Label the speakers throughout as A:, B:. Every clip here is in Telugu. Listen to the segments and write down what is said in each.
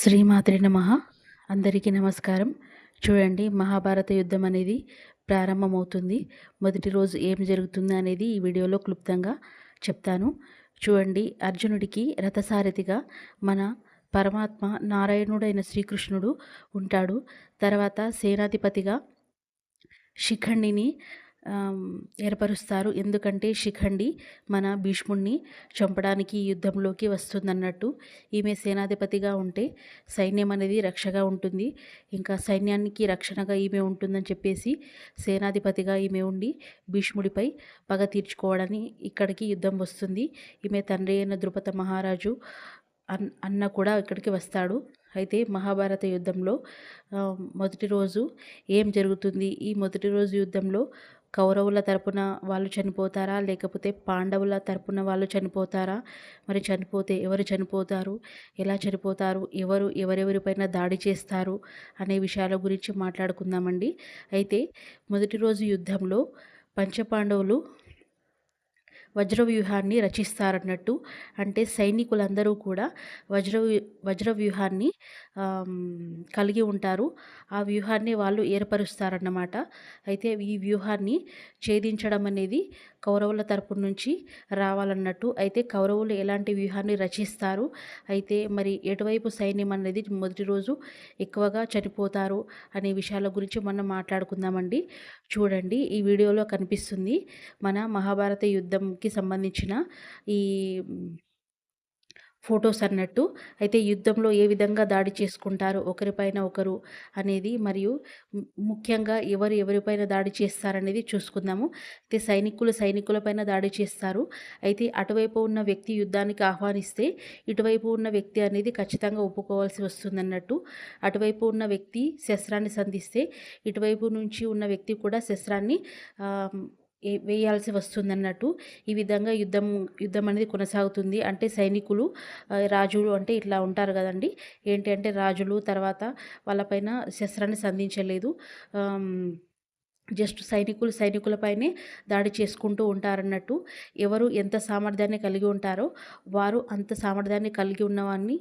A: శ్రీమాతృ నమ. అందరికీ నమస్కారం. చూడండి మహాభారత యుద్ధం అనేది ప్రారంభమవుతుంది. మొదటి రోజు ఏం జరుగుతుంది అనేది ఈ వీడియోలో క్లుప్తంగా చెప్తాను. చూడండి అర్జునుడికి రథసారథిగా మన పరమాత్మ నారాయణుడైన శ్రీకృష్ణుడు ఉంటాడు. తర్వాత సేనాధిపతిగా శిఖండిని ఏర్పరుస్తారు. ఎందుకంటే శిఖండి మన భీష్ముణ్ణి చంపడానికి ఈ యుద్ధంలోకి వస్తుందన్నట్టు. ఈమె సేనాధిపతిగా ఉంటే సైన్యం అనేది రక్షగా ఉంటుంది. ఇంకా సైన్యానికి రక్షణగా ఈమె ఉంటుందని చెప్పేసి సేనాధిపతిగా ఈమె ఉండి భీష్ముడిపై పగ తీర్చుకోవడానికి ఇక్కడికి యుద్ధం వస్తుంది. ఈమె తండ్రి అయిన ద్రుపద మహారాజు అన్న కూడా ఇక్కడికి వస్తాడు. అయితే మహాభారత యుద్ధంలో మొదటి రోజు ఏం జరుగుతుంది? ఈ మొదటి రోజు యుద్ధంలో కౌరవుల తరపున వాళ్ళు చనిపోతారా? లేకపోతే పాండవుల తరపున వాళ్ళు చనిపోతారా? మరి చనిపోతే ఎవరు చనిపోతారు? ఎలా చనిపోతారు? ఎవరు ఎవరెవరిపైన దాడి చేస్తారు? అనే విషయాల గురించి మాట్లాడుకుందామండి. అయితే మొదటి రోజు యుద్ధంలో పంచపాండవులు వజ్రవ్యూహాన్ని రచిస్తారన్నట్టు. అంటే సైనికులందరూ కూడా వజ్ర వజ్రవ్యూహాన్ని కలిగి ఉంటారు. ఆ వ్యూహాన్ని వాళ్ళు ఏర్పరుస్తారన్నమాట. అయితే ఈ వ్యూహాన్ని ఛేదించడం అనేది కౌరవుల తరపు నుంచి రావాలన్నట్టు అయితే కౌరవులు ఎలాంటి వ్యూహాన్ని రచిస్తారు? అయితే మరి ఎటువైపు సైన్యం అనేది మొదటి రోజు ఎక్కువగా చనిపోతారు అనే విషయాల గురించి మనం మాట్లాడుకుందామండి. చూడండి ఈ వీడియోలో కనిపిస్తుంది మన మహాభారత యుద్ధంకి సంబంధించిన ఈ ఫొటోస్ అన్నట్టు. అయితే యుద్ధంలో ఏ విధంగా దాడి చేసుకుంటారు ఒకరిపైన ఒకరు అనేది మరియు ముఖ్యంగా ఎవరు ఎవరిపైన దాడి చేస్తారనేది చూసుకుందాము. అయితే సైనికులు సైనికులపైన దాడి చేస్తారు. అయితే అటువైపు ఉన్న వ్యక్తి యుద్ధానికి ఆహ్వానిస్తే ఇటువైపు ఉన్న వ్యక్తి అనేది ఖచ్చితంగా ఒప్పుకోవాల్సి వస్తుందన్నట్టు. అటువైపు ఉన్న వ్యక్తి శస్త్రాన్ని సంధిస్తే ఇటువైపు నుంచి ఉన్న వ్యక్తి కూడా శస్త్రాన్ని వేయాల్సి వస్తుందన్నట్టు ఈ విధంగా యుద్ధం యుద్ధం అనేది కొనసాగుతుంది. అంటే సైనికులు రాజులు అంటే ఇట్లా ఉంటారు కదండి. ఏంటి అంటే రాజులు తర్వాత వాళ్ళపైన శస్త్రాన్ని సంధించలేదు. జస్ట్ సైనికులు సైనికులపైనే దాడి చేసుకుంటూ ఉంటారన్నట్టు. ఎవరు ఎంత సామర్థ్యాన్ని కలిగి ఉంటారో వారు అంత సామర్థ్యాన్ని కలిగి ఉన్నవాన్ని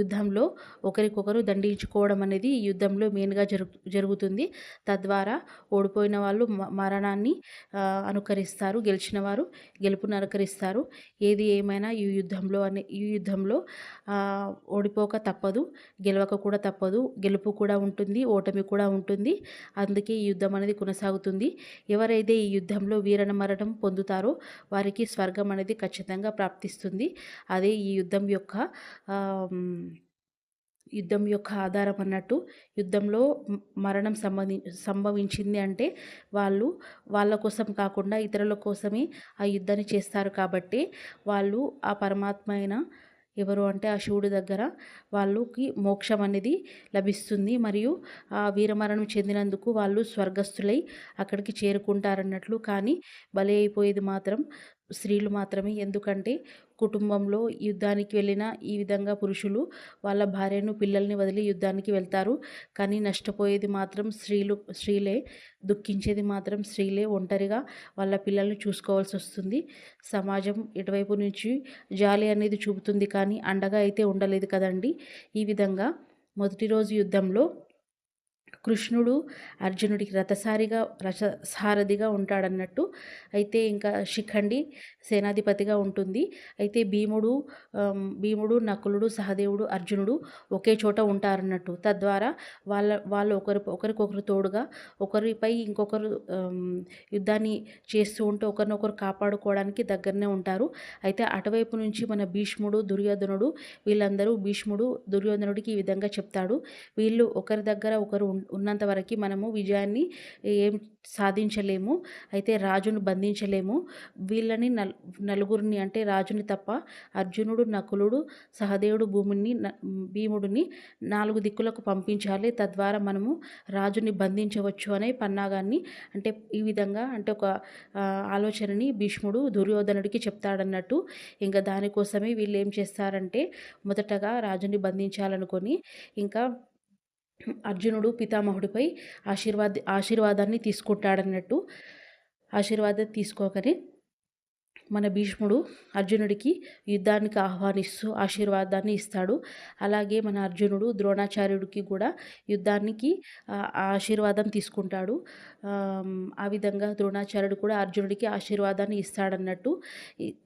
A: యుద్ధంలో ఒకరికొకరు దండించుకోవడం అనేది ఈ యుద్ధంలో మెయిన్గా జరుగు జరుగుతుంది. తద్వారా ఓడిపోయిన వాళ్ళు మరణాన్ని అనుకరిస్తారు గెలిచిన వారు గెలుపును అనుకరిస్తారు. ఏది ఏమైనా ఈ యుద్ధంలో అనే ఈ యుద్ధంలో ఓడిపోక తప్పదు గెలవక కూడా తప్పదు గెలుపు కూడా ఉంటుంది ఓటమి కూడా ఉంటుంది. అందుకే ఈ యుద్ధం అనేది కొనసాగుతుంది. ఎవరైతే ఈ యుద్ధంలో వీరణ మరణం పొందుతారో వారికి స్వర్గం అనేది ఖచ్చితంగా ప్రాప్తిస్తుంది. అదే ఈ యుద్ధం యొక్క యుద్ధం యొక్క ఆధారం అన్నట్టు యుద్ధంలో మరణం సంబంధి సంభవించింది అంటే వాళ్ళు వాళ్ళ కోసం కాకుండా ఇతరుల కోసమే ఆ యుద్ధాన్ని చేస్తారు కాబట్టి వాళ్ళు ఆ పరమాత్మ అయిన ఎవరు అంటే ఆ శివుడి దగ్గర వాళ్ళకి మోక్షం అనేది లభిస్తుంది. మరియు ఆ వీరమరణం చెందినందుకు వాళ్ళు స్వర్గస్థులై అక్కడికి చేరుకుంటారన్నట్లు. కానీ బలి అయిపోయేది మాత్రం స్త్రీలు మాత్రమే. ఎందుకంటే కుటుంబంలో యుద్ధానికి వెళ్ళిన ఈ విధంగా పురుషులు వాళ్ళ భార్యను పిల్లల్ని వదిలి యుద్ధానికి వెళ్తారు. కానీ నష్టపోయేది మాత్రం స్త్రీలు స్త్రీలే. దుఃఖించేది మాత్రం స్త్రీలే ఒంటరిగా వాళ్ళ పిల్లల్ని చూసుకోవాల్సి వస్తుంది. సమాజం ఇటువైపు నుంచి జాలి అనేది చూపుతుంది కానీ అండగా అయితే ఉండలేదు కదండి. ఈ విధంగా మొదటి రోజు యుద్ధంలో కృష్ణుడు అర్జునుడికి రథసారిగా రథసారథిగా ఉంటాడన్నట్టు. అయితే ఇంకా శిఖండి సేనాధిపతిగా ఉంటుంది. అయితే భీముడు భీముడు నకులుడు సహదేవుడు అర్జునుడు ఒకే చోట ఉంటారన్నట్టు. తద్వారా వాళ్ళ వాళ్ళు ఒకరి ఒకరికొకరు తోడుగా ఒకరిపై ఇంకొకరు యుద్ధాన్ని చేస్తూ ఉంటే ఒకరినొకరు కాపాడుకోవడానికి దగ్గరనే ఉంటారు. అయితే అటువైపు నుంచి మన భీష్ముడు దుర్యోధనుడు వీళ్ళందరూ భీష్ముడు దుర్యోధనుడికి ఈ విధంగా చెప్తాడు. వీళ్ళు ఒకరి దగ్గర ఒకరు ఉన్నంత వరకు మనము విజయాన్ని ఏం సాధించలేము. అయితే రాజును బంధించలేము. వీళ్ళని నల్ నలుగురిని అంటే రాజుని తప్ప అర్జునుడు నకులుడు సహదేవుడు భూమిని భీముడిని నాలుగు దిక్కులకు పంపించాలి. తద్వారా మనము రాజుని బంధించవచ్చు అనే పన్నాగాన్ని అంటే ఈ విధంగా అంటే ఒక ఆలోచనని భీష్ముడు దుర్యోధనుడికి చెప్తాడన్నట్టు. ఇంకా దానికోసమే వీళ్ళు ఏం చేస్తారంటే మొదటగా రాజుని బంధించాలనుకొని ఇంకా అర్జునుడు పితామహుడిపై ఆశీర్వాద ఆశీర్వాదాన్ని తీసుకుంటాడన్నట్టు ఆశీర్వాదం తీసుకోకనే మన భీష్ముడు అర్జునుడికి యుద్ధానికి ఆహ్వానిస్తూ ఆశీర్వాదాన్ని ఇస్తాడు. అలాగే మన అర్జునుడు ద్రోణాచార్యుడికి కూడా యుద్ధానికి ఆశీర్వాదం తీసుకుంటాడు. ఆ విధంగా ద్రోణాచార్యుడు కూడా అర్జునుడికి ఆశీర్వాదాన్ని ఇస్తాడన్నట్టు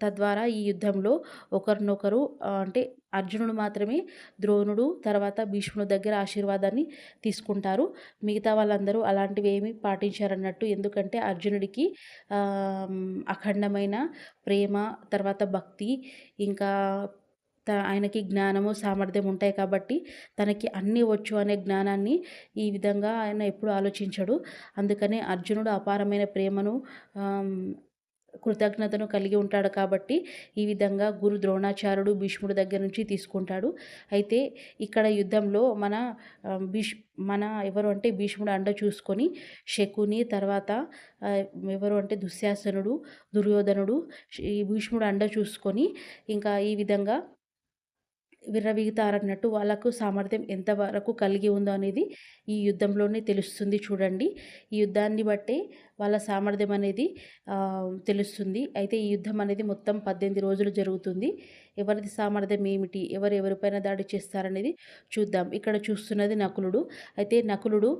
A: తద్వారా ఈ యుద్ధంలో ఒకరినొకరు అంటే అర్జునుడు మాత్రమే ద్రోణుడు తర్వాత భీష్ముడు దగ్గర ఆశీర్వాదాన్ని తీసుకుంటారు. మిగతా వాళ్ళందరూ అలాంటివి ఏమి పాటించారన్నట్టు ఎందుకంటే అర్జునుడికి అఖండమైన ప్రేమ తర్వాత భక్తి ఇంకా త ఆయనకి జ్ఞానము సామర్థ్యం ఉంటాయి కాబట్టి తనకి అన్నీ వచ్చు అనే జ్ఞానాన్ని ఈ విధంగా ఆయన ఎప్పుడు ఆలోచించడు. అందుకనే అర్జునుడు అపారమైన ప్రేమను కృతజ్ఞతను కలిగి ఉంటాడు కాబట్టి ఈ విధంగా గురు ద్రోణాచార్యుడు భీష్ముడి దగ్గర నుంచి తీసుకుంటాడు. అయితే ఇక్కడ యుద్ధంలో మన భీష్ మన ఎవరు అంటే భీష్ముడు అండ చూసుకొని శకుని తర్వాత ఎవరు అంటే దుశ్శాసనుడు దుర్యోధనుడు ఈ భీష్ముడు అండ చూసుకొని ఇంకా ఈ విధంగా విర్రవీగుతారన్నట్టు వాళ్ళకు సామర్థ్యం ఎంతవరకు కలిగి ఉందో అనేది ఈ యుద్ధంలోనే తెలుస్తుంది చూడండి. ఈ యుద్ధాన్ని బట్టే వాళ్ళ సామర్థ్యం అనేది తెలుస్తుంది. అయితే ఈ యుద్ధం అనేది మొత్తం పద్దెనిమిది రోజులు జరుగుతుంది. ఎవరిది సామర్థ్యం ఏమిటి? ఎవరు ఎవరిపైన దాడి చేస్తారనేది చూద్దాం. ఇక్కడ చూస్తున్నది నకులుడు. అయితే నకులుడు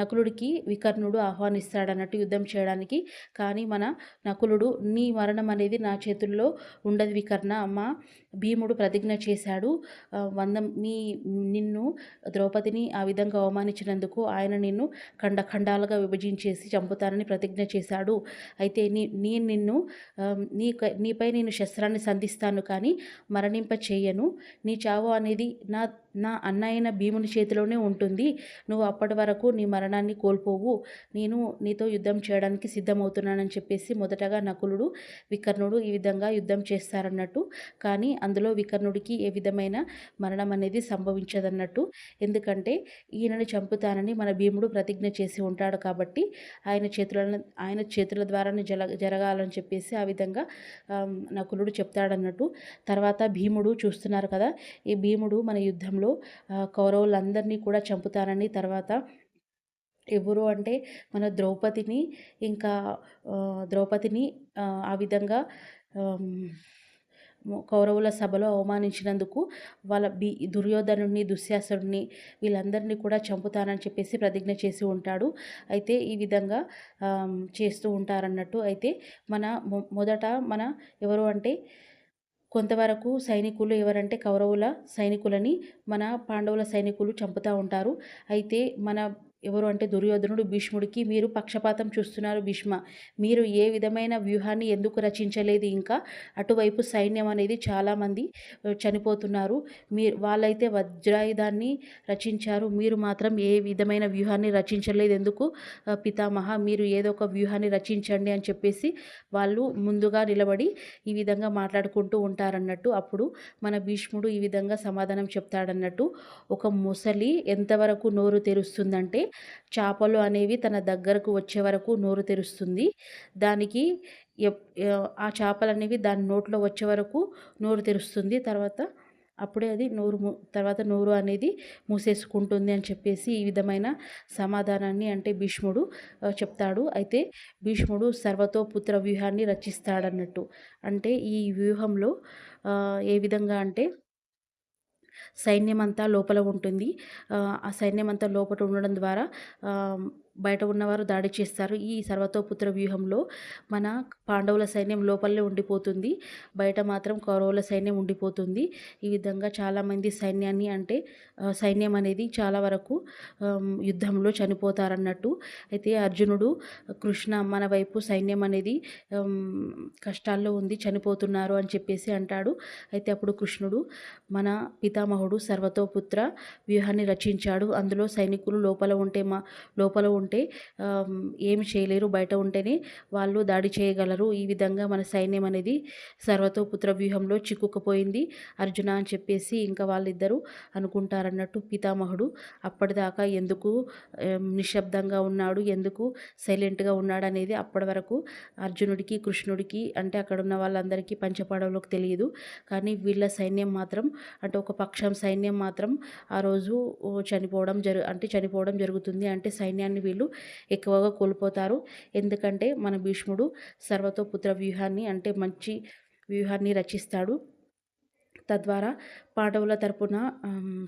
A: నకులుడికి వికర్ణుడు ఆహ్వానిస్తాడన్నట్టు యుద్ధం చేయడానికి. కానీ మన నకులుడు నీ మరణం అనేది నా చేతుల్లో ఉండదు వికర్ణ. అమ్మ భీముడు ప్రతిజ్ఞ చేశాడు. వంద మీ నిన్ను ద్రౌపదిని ఆ విధంగా అవమానించినందుకు ఆయన నిన్ను ఖండఖండాలుగా విభజించేసి చంపుతానని ప్రతిజ్ఞ చేశాడు. అయితే నీ నేను నిన్ను నీ నీపై నేను శస్త్రాన్ని సంధిస్తాను కానీ మరణింప చేయను నీ చావు అనేది నా నా అన్న అయిన భీముని చేతిలోనే ఉంటుంది. నువ్వు అప్పటి వరకు నీ మరణాన్ని కోల్పోవు. నేను నీతో యుద్ధం చేయడానికి సిద్ధమవుతున్నానని చెప్పేసి మొదటగా నకులుడు వికర్ణుడు ఈ విధంగా యుద్ధం చేస్తారన్నట్టు. కానీ అందులో వికర్ణుడికి ఏ విధమైన మరణం అనేది సంభవించదన్నట్టు. ఎందుకంటే ఈయనని చంపుతానని మన భీముడు ప్రతిజ్ఞ చేసి ఉంటాడు కాబట్టి ఆయన చేతులను ఆయన చేతుల ద్వారానే జల జరగాలని చెప్పేసి ఆ విధంగా నకులుడు చెప్తాడన్నట్టు. తర్వాత భీముడు చూస్తున్నారు కదా ఈ భీముడు మన యుద్ధంలో యుద్ధంలో కౌరవులందరినీ కూడా చంపుతారని తర్వాత ఎవరు అంటే మన ద్రౌపదిని ఇంకా ద్రౌపదిని ఆ విధంగా కౌరవుల సభలో అవమానించినందుకు వాళ్ళ బి దుర్యోధనుడిని దుశ్శాసుడిని వీళ్ళందరినీ కూడా చంపుతానని చెప్పేసి ప్రతిజ్ఞ చేసి ఉంటాడు. అయితే ఈ విధంగా చేస్తూ ఉంటారన్నట్టు అయితే మన మొదట మన ఎవరు అంటే కొంతవరకు సైనికులు ఎవరంటే కౌరవుల సైనికులని మన పాండవుల సైనికులు చంపుతూ ఉంటారు. అయితే మన ఎవరు అంటే దుర్యోధనుడు భీష్ముడికి మీరు పక్షపాతం చూస్తున్నారు భీష్మ. మీరు ఏ విధమైన వ్యూహాన్ని ఎందుకు రచించలేదు ఇంకా? అటువైపు సైన్యం అనేది చాలామంది చనిపోతున్నారు. మీరు వాళ్ళైతే వజ్రాయుధాన్ని రచించారు. మీరు మాత్రం ఏ విధమైన వ్యూహాన్ని రచించలేదు ఎందుకు? పితామహ మీరు ఏదో ఒక వ్యూహాన్ని రచించండి అని చెప్పేసి వాళ్ళు ముందుగా నిలబడి ఈ విధంగా మాట్లాడుకుంటూ ఉంటారన్నట్టు. అప్పుడు మన భీష్ముడు ఈ విధంగా సమాధానం చెప్తాడన్నట్టు. ఒక ముసలి ఎంతవరకు నోరు తెరుస్తుందంటే చేపలు అనేవి తన దగ్గరకు వచ్చే వరకు నోరు తెరుస్తుంది. దానికి ఆ చేపలు అనేవి దాని నోట్లో వచ్చే వరకు నోరు తెరుస్తుంది. తర్వాత అప్పుడే అది నోరు తర్వాత నోరు అనేది మూసేసుకుంటుంది అని చెప్పేసి ఈ విధమైన సమాధానాన్ని అంటే భీష్ముడు చెప్తాడు. అయితే భీష్ముడు సర్వతో పుత్ర వ్యూహాన్ని రచిస్తాడన్నట్టు. అంటే ఈ వ్యూహంలో ఏ విధంగా అంటే సైన్యమంతా లోపల ఉంటుంది. ఆ సైన్యమంతా లోపల ఉండడం ద్వారా బయట ఉన్నవారు దాడి చేస్తారు. ఈ సర్వతోపుత్ర వ్యూహంలో మన పాండవుల సైన్యం లోపలే ఉండిపోతుంది. బయట మాత్రం కౌరవుల సైన్యం ఉండిపోతుంది. ఈ విధంగా చాలామంది సైన్యాన్ని అంటే సైన్యం అనేది చాలా వరకు యుద్ధంలో చనిపోతారన్నట్టు. అయితే అర్జునుడు కృష్ణ మన వైపు సైన్యం అనేది కష్టాల్లో ఉంది చనిపోతున్నారు అని చెప్పేసి అంటాడు. అయితే అప్పుడు కృష్ణుడు మన పితామహుడు సర్వతోపుత్ర వ్యూహాన్ని రచించాడు. అందులో సైనికులు లోపల ఉంటే మా లోపల ఉంటే ఏమి చేయలేరు. బయట ఉంటేనే వాళ్ళు దాడి చేయగలరు. ఈ విధంగా మన సైన్యం అనేది సర్వతోపుత్ర వ్యూహంలో చిక్కుకుపోయింది. అర్జున అని చెప్పేసి ఇంకా వాళ్ళిద్దరూ అనుకుంటారన్నట్టు పితామహుడు అప్పటిదాకా ఎందుకు నిశ్శబ్దంగా ఉన్నాడు ఎందుకు సైలెంట్గా ఉన్నాడు అనేది అప్పటి వరకు అర్జునుడికి కృష్ణుడికి అంటే అక్కడ ఉన్న వాళ్ళందరికీ పంచపాడవలోకి తెలియదు. కానీ వీళ్ళ సైన్యం మాత్రం అంటే ఒక పక్షం సైన్యం మాత్రం ఆ రోజు చనిపోవడం జరు అంటే చనిపోవడం జరుగుతుంది. అంటే సైన్యాన్ని వీళ్ళు ఎక్కువగా కోల్పోతారు. ఎందుకంటే మన భీష్ముడు సర్వతోపుత్ర వ్యూహాన్ని అంటే మంచి వ్యూహాన్ని రచిస్తాడు. తద్వారా పాండవుల తరపున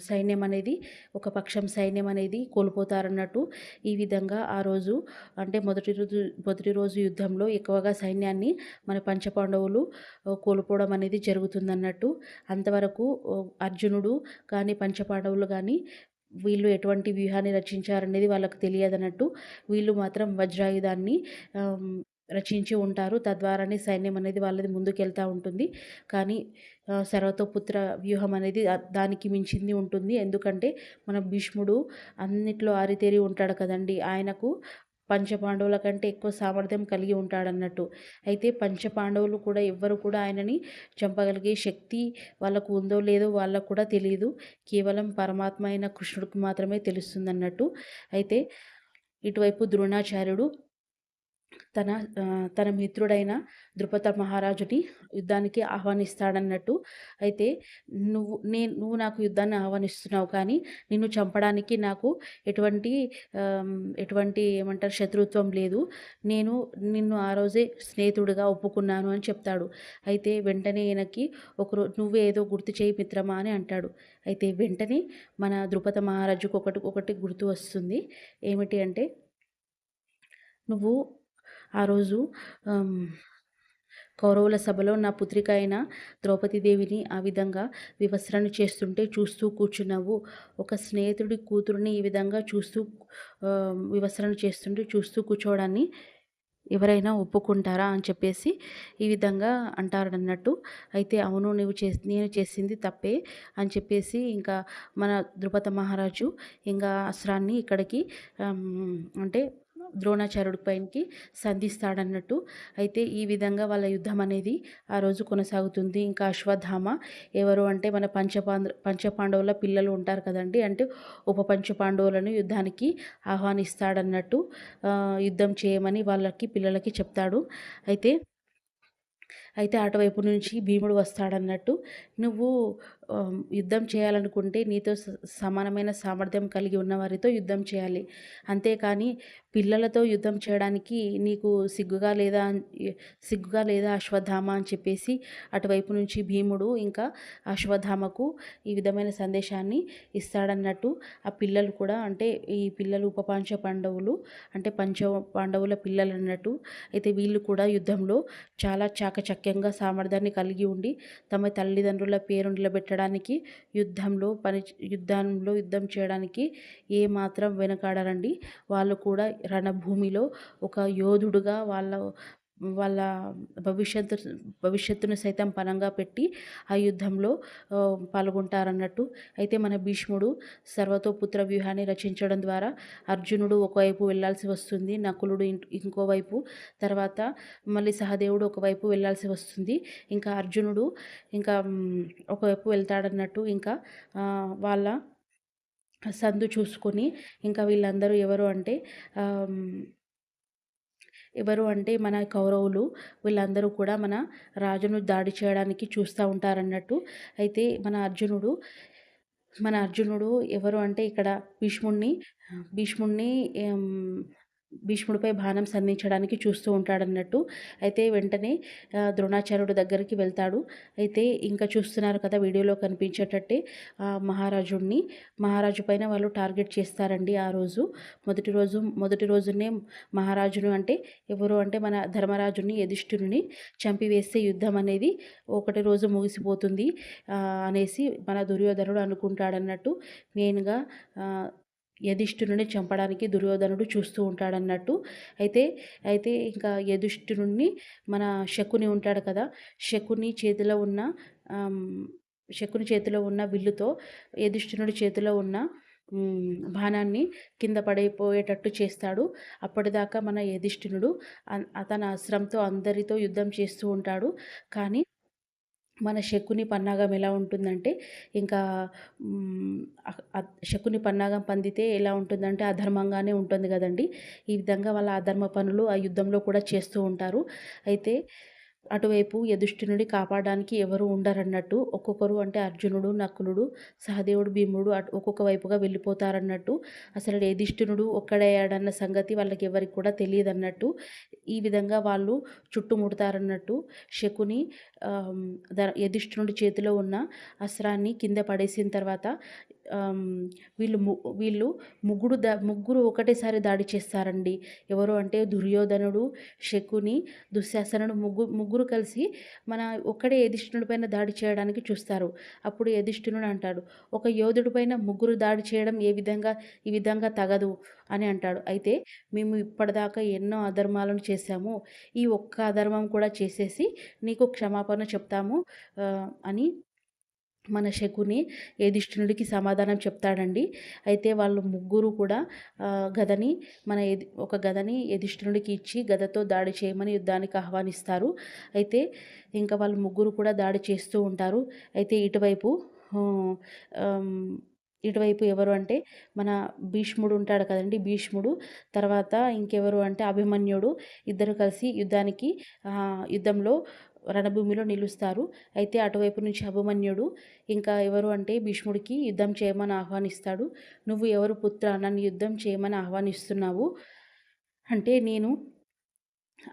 A: సైన్యం అనేది ఒక పక్షం సైన్యం అనేది కోల్పోతారన్నట్టు ఈ విధంగా ఆ రోజు అంటే మొదటి రోజు మొదటి రోజు యుద్ధంలో ఎక్కువగా సైన్యాన్ని మన పంచపాండవులు కోల్పోవడం అనేది జరుగుతుందన్నట్టు. అంతవరకు అర్జునుడు కానీ పంచపాండవులు కానీ వీళ్ళు ఎటువంటి వ్యూహాన్ని రచించారనేది వాళ్ళకు తెలియదన్నట్టు వీళ్ళు మాత్రం వజ్రాయుధాన్ని రచించి ఉంటారు. తద్వారానే సైన్యం అనేది వాళ్ళది ముందుకెళ్తూ ఉంటుంది. కానీ సర్వతోపుత్ర వ్యూహం అనేది దానికి మించింది ఉంటుంది. ఎందుకంటే మన భీష్ముడు అన్నిట్లో ఆరితేరి ఉంటాడు కదండి. ఆయనకు పంచపాండవుల కంటే ఎక్కువ సామర్థ్యం కలిగి ఉంటాడన్నట్టు. అయితే పంచపాండవులు కూడా ఎవ్వరు కూడా ఆయనని చంపగలిగే శక్తి వాళ్ళకు ఉందో లేదో వాళ్ళకు కూడా తెలియదు కేవలం పరమాత్మ అయిన కృష్ణుడికి మాత్రమే తెలుస్తుందన్నట్టు. అయితే ఇటువైపు ద్రోణాచార్యుడు తన తన మిత్రుడైన ద్రుపద మహారాజుని యుద్ధానికి ఆహ్వానిస్తాడన్నట్టు. అయితే నువ్వు నేను నువ్వు నాకు యుద్ధాన్ని ఆహ్వానిస్తున్నావు కానీ నిన్ను చంపడానికి నాకు ఎటువంటి ఎటువంటి ఏమంటారు శత్రుత్వం లేదు. నేను నిన్ను ఆ రోజే స్నేహితుడిగా ఒప్పుకున్నాను అని చెప్తాడు. అయితే వెంటనే ఈయనకి ఒకరు నువ్వే ఏదో గుర్తు చేయి మిత్రమా అని అంటాడు. అయితే వెంటనే మన ద్రుపద మహారాజుకు ఒకటి ఒకటి గుర్తు వస్తుంది. ఏమిటి అంటే నువ్వు ఆ రోజు కౌరవుల సభలో నా పుత్రిక అయిన ద్రౌపదీదేవిని ఆ విధంగా వివస్రణ చేస్తుంటే చూస్తూ కూర్చున్నావు. ఒక స్నేహితుడి కూతురుని ఈ విధంగా చూస్తూ వివస్రణ చేస్తుంటే చూస్తూ కూర్చోవడాన్ని ఎవరైనా ఒప్పుకుంటారా అని చెప్పేసి ఈ విధంగా అంటారన్నట్టు. అయితే అవును నువ్వు చే నేను చేసింది తప్పే అని చెప్పేసి ఇంకా మన ద్రుపద మహారాజు ఇంకా అస్త్రాన్ని ఇక్కడికి అంటే ద్రోణాచార్యుడి పైనకి సంధిస్తాడన్నట్టు. అయితే ఈ విధంగా వాళ్ళ యుద్ధం అనేది ఆ రోజు కొనసాగుతుంది. ఇంకా అశ్వత్థామ ఎవరు అంటే మన పంచపాండ పంచపాండవుల పిల్లలు ఉంటారు కదండి. అంటే ఉప పంచపాండవులను యుద్ధానికి ఆహ్వానిస్తాడన్నట్టు యుద్ధం చేయమని వాళ్ళకి పిల్లలకి చెప్తాడు. అయితే అయితే అటువైపు నుంచి భీముడు వస్తాడన్నట్టు. నువ్వు యుద్ధం చేయాలనుకుంటే నీతో సమానమైన సామర్థ్యం కలిగి ఉన్న వారితో యుద్ధం చేయాలి. అంతేకాని పిల్లలతో యుద్ధం చేయడానికి నీకు సిగ్గుగా లేదా సిగ్గుగా లేదా అశ్వత్థామ అని చెప్పేసి అటువైపు నుంచి భీముడు ఇంకా అశ్వత్థామకు ఈ విధమైన సందేశాన్ని ఇస్తాడన్నట్టు ఆ పిల్లలు కూడా అంటే ఈ పిల్లలు ఉపపాంచ పాండవులు అంటే పంచ పాండవుల పిల్లలు అన్నట్టు అయితే వీళ్ళు కూడా యుద్ధంలో చాలా చాకచక్యంగా సామర్థ్యాన్ని కలిగి ఉండి తమ తల్లిదండ్రుల పేరు చేయడానికి యుద్ధంలో పని యుద్ధంలో యుద్ధం చేయడానికి ఏమాత్రం వెనకాడరండి. వాళ్ళు కూడా రణభూమిలో ఒక యోధుడుగా వాళ్ళ వాళ్ళ భవిష్యత్తు భవిష్యత్తును సైతం పనంగా పెట్టి ఆ యుద్ధంలో పాల్గొంటారన్నట్టు. అయితే మన భీష్ముడు సర్వతోపుత్ర వ్యూహాన్ని రచించడం ద్వారా అర్జునుడు ఒకవైపు వెళ్ళాల్సి వస్తుంది నకులుడు ఇంకోవైపు. తర్వాత మళ్ళీ సహదేవుడు ఒకవైపు వెళ్ళాల్సి వస్తుంది. ఇంకా అర్జునుడు ఇంకా ఒకవైపు వెళ్తాడన్నట్టు ఇంకా వాళ్ళ సందు చూసుకొని ఇంకా వీళ్ళందరూ ఎవరు అంటే ఎవరు అంటే మన కౌరవులు వీళ్ళందరూ కూడా మన రాజును దాడి చేయడానికి చూస్తూ ఉంటారన్నట్టు. అయితే మన అర్జునుడు మన అర్జునుడు ఎవరు అంటే ఇక్కడ భీష్ముడిని భీష్ముడిని భీష్ముడిపై బాణం సంధించడానికి చూస్తూ ఉంటాడన్నట్టు. అయితే వెంటనే ద్రోణాచార్యుడు దగ్గరికి వెళ్తాడు. అయితే ఇంకా చూస్తున్నారు కదా వీడియోలో కనిపించేటట్టే మహారాజుడిని మహారాజు పైన వాళ్ళు టార్గెట్ చేస్తారండి ఆ రోజు. మొదటి రోజు మొదటి రోజునే మహారాజును అంటే ఎవరు అంటే మన ధర్మరాజుని యధిష్ఠుని చంపివేస్తే యుద్ధం అనేది ఒకటి రోజు ముగిసిపోతుంది అనేసి మన దుర్యోధనుడు అనుకుంటాడన్నట్టు. మెయిన్గా యధిష్ఠుని చంపడానికి దుర్యోధనుడు చూస్తూ ఉంటాడన్నట్టు. అయితే అయితే ఇంకా యధిష్ఠుని మన శకుని ఉంటాడు కదా శకుని చేతిలో ఉన్న శకుని చేతిలో ఉన్న విల్లుతో యధిష్ఠునుడి చేతిలో ఉన్న బాణాన్ని కింద పడైపోయేటట్టు చేస్తాడు. అప్పటిదాకా మన యధిష్ఠినుడు అతని అస్త్రంతో అందరితో యుద్ధం చేస్తూ ఉంటాడు. కానీ మన శకుని పన్నాగం ఎలా ఉంటుందంటే ఇంకా శకుని పన్నాగం పందితే ఎలా ఉంటుందంటే అధర్మంగానే ఉంటుంది కదండి. ఈ విధంగా వాళ్ళ అధర్మ పనులు ఆ యుద్ధంలో కూడా చేస్తూ ఉంటారు. అయితే అటువైపు యధిష్ఠిరుడిని కాపాడడానికి ఎవరు ఉండరన్నట్టు ఒక్కొక్కరు అంటే అర్జునుడు నకులుడు సహదేవుడు భీముడు అటు ఒక్కొక్క వైపుగా వెళ్ళిపోతారన్నట్టు అసలు యధిష్ఠునుడు ఒక్కడయ్యాడన్న సంగతి వాళ్ళకి ఎవరికి కూడా తెలియదన్నట్టు ఈ విధంగా వాళ్ళు చుట్టుముడతారన్నట్టు శకుని యధిష్ఠునుడి చేతిలో ఉన్న అస్త్రాన్ని కింద పడేసిన తర్వాత వీళ్ళు ము వీళ్ళు ముగ్గురు ద ముగ్గురు ఒకటేసారి దాడి చేస్తారండి. ఎవరు అంటే దుర్యోధనుడు శకుని దుశ్శాసనుడు ముగ్గురు ముగ్గురు కలిసి మన ఒక్కడే యధిష్ఠునుడి పైన దాడి చేయడానికి చూస్తారు. అప్పుడు యధిష్ఠునుడు అంటాడు ఒక యోధుడి పైన ముగ్గురు దాడి చేయడం ఏ విధంగా ఈ విధంగా తగదు అని అంటాడు. అయితే మేము ఇప్పటిదాకా ఎన్నో అధర్మాలను చేశాము. ఈ ఒక్క అధర్మం కూడా చేసేసి నీకు క్షమాపణ చెప్తాము అని మన శకుని ఏదిష్ఠునుడికి సమాధానం చెప్తాడండి. అయితే వాళ్ళు ముగ్గురు కూడా గదని మన ఒక గదని యధిష్ఠునుడికి ఇచ్చి గదతో దాడి చేయమని యుద్ధానికి ఆహ్వానిస్తారు. అయితే ఇంకా వాళ్ళు ముగ్గురు కూడా దాడి చేస్తూ ఉంటారు. అయితే ఇటువైపు ఇటువైపు ఎవరు అంటే మన భీష్ముడు ఉంటాడు కదండి భీష్ముడు. తర్వాత ఇంకెవరు అంటే అభిమన్యుడు. ఇద్దరు కలిసి యుద్ధానికి యుద్ధంలో రణభూమిలో నిలుస్తారు. అయితే అటువైపు నుంచి అభిమన్యుడు ఇంకా ఎవరు అంటే భీష్ముడికి యుద్ధం చేయమని ఆహ్వానిస్తాడు. నువ్వు ఎవరు పుత్ర? నన్ను యుద్ధం చేయమని ఆహ్వానిస్తున్నావు. అంటే నేను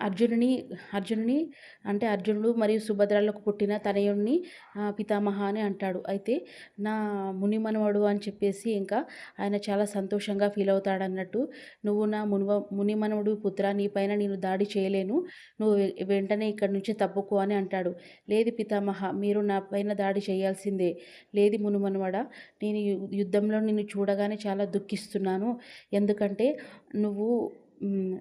A: అర్జునుని అర్జునుని అంటే అర్జునుడు మరియు సుభద్రలకు పుట్టిన తనయుడిని పితామహ అని అంటాడు. అయితే నా మునిమనవడు అని చెప్పేసి ఇంకా ఆయన చాలా సంతోషంగా ఫీల్ అవుతాడన్నట్టు నువ్వు నా మునివ మునిమనవుడు పుత్ర నీ పైన నేను దాడి చేయలేను నువ్వు వెంటనే ఇక్కడి నుంచి తప్పుకో అని అంటాడు. లేదు పితామహ మీరు నా పైన దాడి చేయాల్సిందే. లేదు మునిమనవడ నేను యుద్ధంలో నిన్ను చూడగానే చాలా దుఃఖిస్తున్నాను. ఎందుకంటే నువ్వు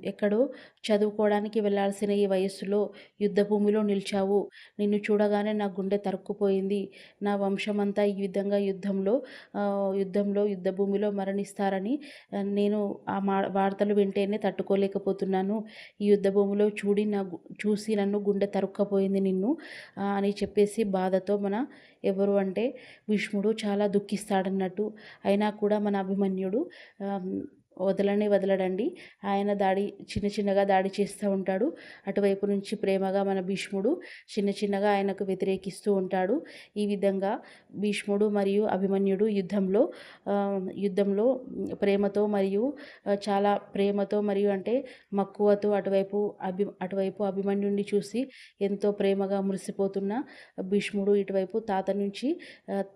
A: ఎక్కడో చదువుకోవడానికి వెళ్ళాల్సిన ఈ వయస్సులో యుద్ధభూమిలో నిలిచావు. నిన్ను చూడగానే నా గుండె తరుక్కుపోయింది. నా వంశమంతా ఈ విధంగా యుద్ధంలో యుద్ధంలో యుద్ధభూమిలో మరణిస్తారని నేను ఆ మా వార్తలు వింటేనే తట్టుకోలేకపోతున్నాను. ఈ యుద్ధభూమిలో చూడి నా చూసి నన్ను గుండె తరుక్కపోయింది నిన్ను అని చెప్పేసి బాధతో మన ఎవరు అంటే భీష్ముడు చాలా దుఃఖిస్తాడన్నట్టు. అయినా కూడా మన అభిమన్యుడు వదలని వదలడండి. ఆయన దాడి చిన్న చిన్నగా దాడి చేస్తూ ఉంటాడు. అటువైపు నుంచి ప్రేమగా మన భీష్ముడు చిన్న చిన్నగా ఆయనకు వ్యతిరేకిస్తూ ఉంటాడు. ఈ విధంగా భీష్ముడు మరియు అభిమన్యుడు యుద్ధంలో యుద్ధంలో ప్రేమతో మరియు చాలా ప్రేమతో మరియు అంటే మక్కువతో అటువైపు అభి అటువైపు అభిమన్యుడిని చూసి ఎంతో ప్రేమగా మురిసిపోతున్న భీష్ముడు ఇటువైపు తాత నుంచి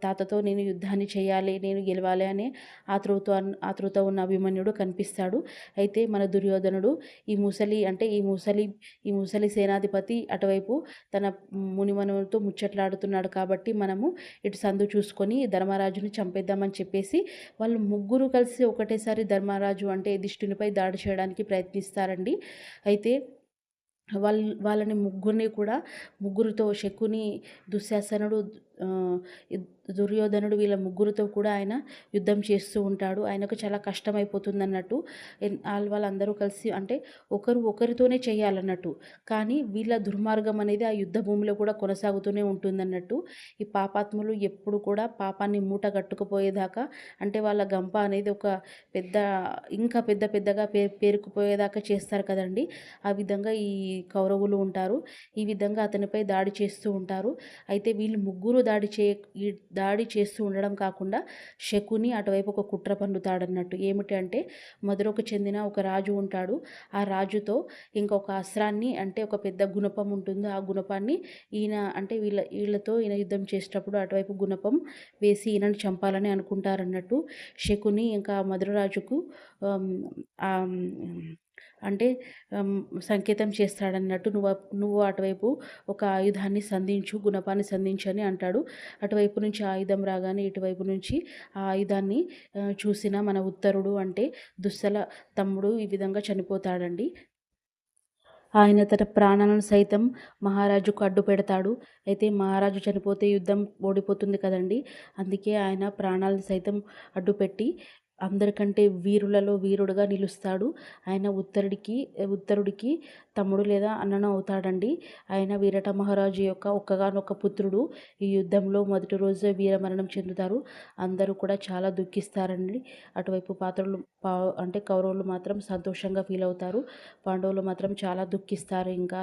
A: తాతతో నేను యుద్ధాన్ని చేయాలి నేను గెలవాలి అనే ఆతృత ఆతృత ఉన్న అభిమన్యుడు కనిపిస్తాడు. అయితే మన దుర్యోధనుడు ఈ ముసలి అంటే ఈ ముసలి ఈ ముసలి సేనాధిపతి అటువైపు తన మునిమనులతో ముచ్చట్లాడుతున్నాడు కాబట్టి మనము ఇటు సందు చూసుకొని ధర్మరాజుని చంపేద్దామని చెప్పేసి వాళ్ళు ముగ్గురు కలిసి ఒకటేసారి ధర్మరాజు అంటే దిష్టునిపై దాడి చేయడానికి ప్రయత్నిస్తారండి. అయితే వాళ్ళ వాళ్ళని ముగ్గురిని కూడా ముగ్గురితో శకుని దుశ్శాసనుడు దుర్యోధనుడు వీళ్ళ ముగ్గురితో కూడా ఆయన యుద్ధం చేస్తూ ఉంటాడు. ఆయనకు చాలా కష్టమైపోతుంది అన్నట్టు వాళ్ళందరూ కలిసి అంటే ఒకరు ఒకరితోనే చేయాలన్నట్టు. కానీ వీళ్ళ దుర్మార్గం అనేది ఆ యుద్ధ భూమిలో కూడా కొనసాగుతూనే ఉంటుందన్నట్టు. ఈ పాపాత్ములు ఎప్పుడు కూడా పాపాన్ని మూట కట్టుకుపోయేదాకా అంటే వాళ్ళ గంప అనేది ఒక పెద్ద ఇంకా పెద్ద పెద్దగా పే పేరుకుపోయేదాకా చేస్తారు కదండి. ఆ విధంగా ఈ కౌరవులు ఉంటారు. ఈ విధంగా అతనిపై దాడి చేస్తూ ఉంటారు. అయితే వీళ్ళు ముగ్గురు దాడి చే దాడి చేస్తూ ఉండడం కాకుండా శకుని అటువైపు ఒక కుట్ర పన్నుతాడన్నట్టు. ఏమిటి అంటే మధురకు చెందిన ఒక రాజు ఉంటాడు. ఆ రాజుతో ఇంకొక అస్త్రాన్ని అంటే ఒక పెద్ద గుణపం ఉంటుంది. ఆ గుణపాన్ని ఈయన అంటే వీళ్ళ వీళ్ళతో ఈయన యుద్ధం చేసేటప్పుడు అటువైపు గుణపం వేసి ఈయనను చంపాలని అనుకుంటారన్నట్టు శకుని ఇంకా మధురరాజుకు అంటే సంకేతం చేస్తాడన్నట్టు నువ్వు నువ్వు అటువైపు ఒక ఆయుధాన్ని సంధించు గుణపాన్ని సంధించు అని అంటాడు. అటువైపు నుంచి ఆయుధం రాగానే ఇటువైపు నుంచి ఆ ఆయుధాన్ని చూసిన మన ఉత్తరుడు అంటే దుస్సల తమ్ముడు ఈ విధంగా చనిపోతాడండి. ఆయన తన ప్రాణాలను సైతం మహారాజుకు అడ్డు పెడతాడు. అయితే మహారాజు చనిపోతే యుద్ధం ఓడిపోతుంది కదండి. అందుకే ఆయన ప్రాణాలను సైతం అడ్డుపెట్టి అందరికంటే వీరులలో వీరుడుగా నిలుస్తాడు. ఆయన ఉత్తరుడికి ఉత్తరుడికి తమ్ముడు లేదా అన్నను అవుతాడండి. ఆయన వీరట మహారాజు యొక్క ఒక్కగానొక్క పుత్రుడు. ఈ యుద్ధంలో మొదటి రోజే వీరమరణం చెందుతారు. అందరూ కూడా చాలా దుఃఖిస్తారండి. అటువైపు పాత్రలు అంటే కౌరవులు మాత్రం సంతోషంగా ఫీల్ అవుతారు పాండవులు మాత్రం చాలా దుఃఖిస్తారు. ఇంకా